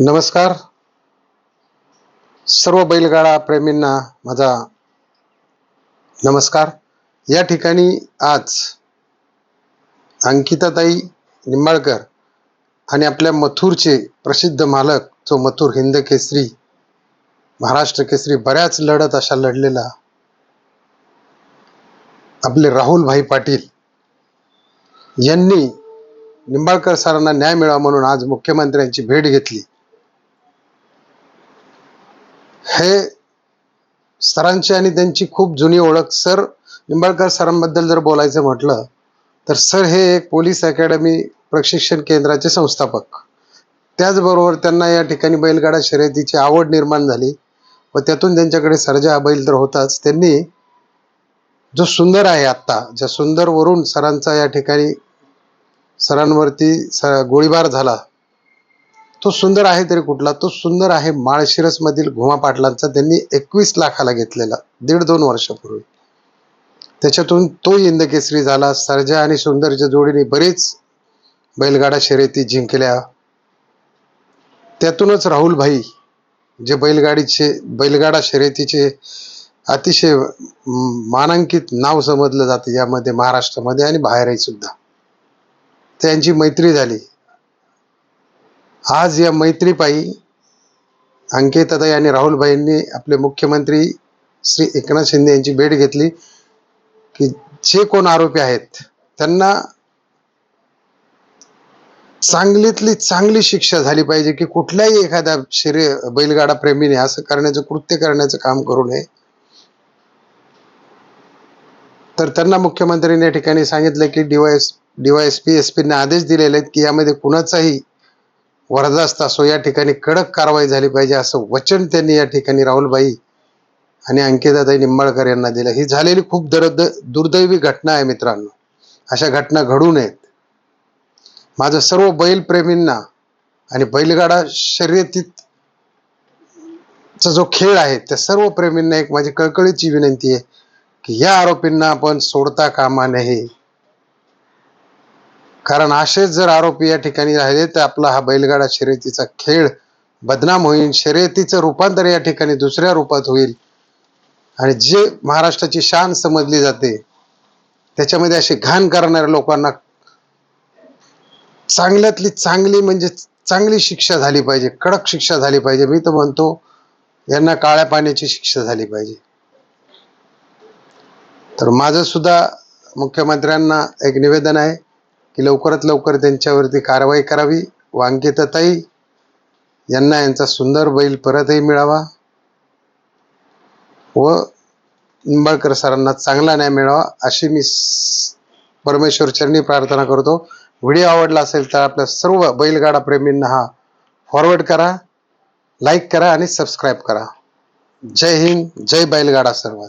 नमस्कार. सर्व बैलगाडा प्रेमींना माझा नमस्कार. या ठिकाणी आज अंकिताताई निंबाळकर आणि आपल्या मथुरचे प्रसिद्ध मालक जो मथुर हिंद केसरी महाराष्ट्र केसरी बऱ्याच लढत अशा लढलेला आपले राहुलभाई पाटील यांनी निंबाळकर सरांना न्याय मिळावा म्हणून आज मुख्यमंत्र्यांची भेट घेतली. हे सरांची आणि त्यांची खूप जुनी ओळख. सर निंबाळकर सरांबद्दल जर बोलायचं म्हटलं तर सर हे एक पोलीस अकॅडमी प्रशिक्षण केंद्राचे संस्थापक. त्याचबरोबर त्यांना या ठिकाणी बैलगाडा शर्यतीची आवड निर्माण झाली व त्यातून त्यांच्याकडे सर्जा बैल तर होताच. त्यांनी जो सुंदर आहे आत्ता ज्या सुंदरवरून सरांचा या ठिकाणी सरांवरती स गोळीबार झाला तो सुंदर आहे तरी कुठला? तो सुंदर आहे माळशिरस मधील घुमा पाटलांचा त्यांनी एकवीस लाखाला घेतलेला दीड दोन वर्षापूर्वी. त्याच्यातून तो इंदकेसरी झाला. सर्जा आणि सुंदरच्या जोडीने बरेच बैलगाडा शर्यती जिंकल्या. त्यातूनच राहुलभाई जे बैलगाडीचे बैलगाडा शर्यतीचे अतिशय मानांकित नाव समजलं जातं यामध्ये महाराष्ट्रामध्ये आणि बाहेरही सुद्धा. त्यांची मैत्री झाली. आज या मैत्रीपायी अंकिताताई आणि राहुलभाईंनी आपले मुख्यमंत्री श्री एकनाथ शिंदे यांची भेट घेतली की जे कोण आरोपी आहेत त्यांना चांगलीतली चांगली शिक्षा झाली पाहिजे की कुठल्याही एखाद्या शरीर बैलगाडा प्रेमीने असं करण्याचं कृत्य करण्याचं काम करू नये. तर त्यांना मुख्यमंत्र्यांनी या ठिकाणी सांगितलं की डीवायस डीवायएसपी एस पीने आदेश दिलेले आहेत की यामध्ये कुणाचाही वरदास्त असो या ठिकाणी कडक कारवाई झाली पाहिजे असं वचन त्यांनी या ठिकाणी राहुलबाई आणि अंकिताताई निंबाळकर यांना दिलं. ही झालेली खूप दरद दुर्दैवी घटना आहे मित्रांनो. अशा घटना घडू नयेत. माझं सर्व बैलप्रेमींना आणि बैलगाडा शर्यतीत चा जो खेळ आहे त्या सर्व प्रेमींना एक माझी कळकळीची विनंती आहे की या आरोपींना आपण सोडता कामा नये. कारण असेच जर आरोपी या ठिकाणी राहिले तर आपला हा बैलगाडा शर्यतीचा खेळ बदनाम होईल शर्यतीचं रूपांतर या ठिकाणी दुसऱ्या रूपात होईल. आणि जे महाराष्ट्राची शान समजली जाते त्याच्यामध्ये अशी घाण करणाऱ्या लोकांना चांगल्यातली चांगली म्हणजे चांगली शिक्षा झाली पाहिजे कडक शिक्षा झाली पाहिजे. मी तर म्हणतो यांना काळ्या पाण्याची शिक्षा झाली पाहिजे. तर माझं सुद्धा मुख्यमंत्र्यांना एक निवेदन आहे. की लवकरात लवकर त्यांच्यावरती कारवाई करावी. व यांना यांचा सुंदर बैल परतही मिळावा. व निंबाळकर सरांना चांगला न्याय मिळावा अशी मी परमेश्वर चरणी प्रार्थना करतो. व्हिडिओ आवडला असेल तर आपल्या सर्व बैलगाडा प्रेमींना हा फॉरवर्ड करा लाईक करा आणि सबस्क्राईब करा. जय हिंद जय बैलगाडा सर्वात.